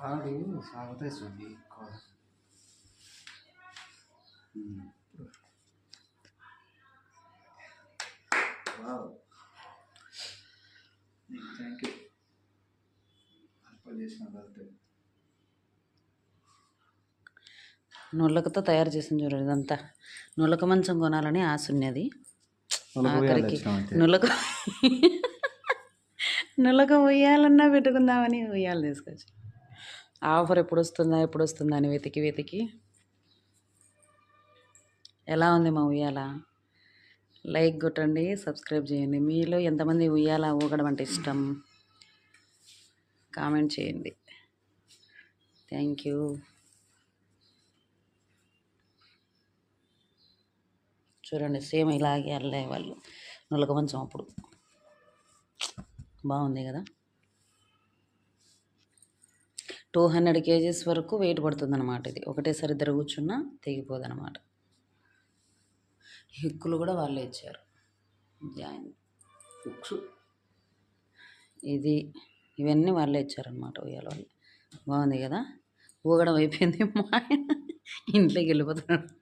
ఆడు సాగుతాయి చూడండి ఎక్కువ వావ్ థ్యాంక్ యూ అర్పణ చేసిన వెళ్తే నులకతో తయారు చేసింది చూడండి ఇదంతా. నులక మంచం కొనాలని ఆశ ఉన్నది. ఆఖరికి నులక నులక ఉయ్యాలన్నా పెట్టుకుందామని ఉయ్యాలు తీసుకొచ్చి ఆఫర్ ఎప్పుడు వస్తుందా ఎప్పుడు వస్తుందా అని వెతికి వెతికి. ఎలా ఉంది మా ఉయ్యాల? లైక్ కొట్టండి సబ్స్క్రైబ్ చేయండి. మీలో ఎంతమంది ఉయ్యాల ఊగడం అంటే ఇష్టం? కామెంట్ చేయండి. Thank you. చూడండి సేమ్ ఇలాగే అల్లే వాళ్ళు. నులక మంచం అప్పుడు. బాగుంది కదా? టూ హండ్రెడ్ కేజీస్ వరకు వెయిట్ పడుతుంది అనమాట ఇది. ఒకటేసారి ఇద్దరు కూర్చున్నా తెగిపోదు అనమాట హిక్కులు కూడా వాళ్ళే ఇచ్చారు. జాయిన్. బుక్స్. ఇది ఇవన్నీ వాళ్ళే ఇచ్చారనమాట ఉయ్యాల వాళ్ళు. బాగుంది కదా? ఊగడం అయిపోయింది మా ఆయన. ఇంట్లోకి వెళ్ళిపోతున్నాడు.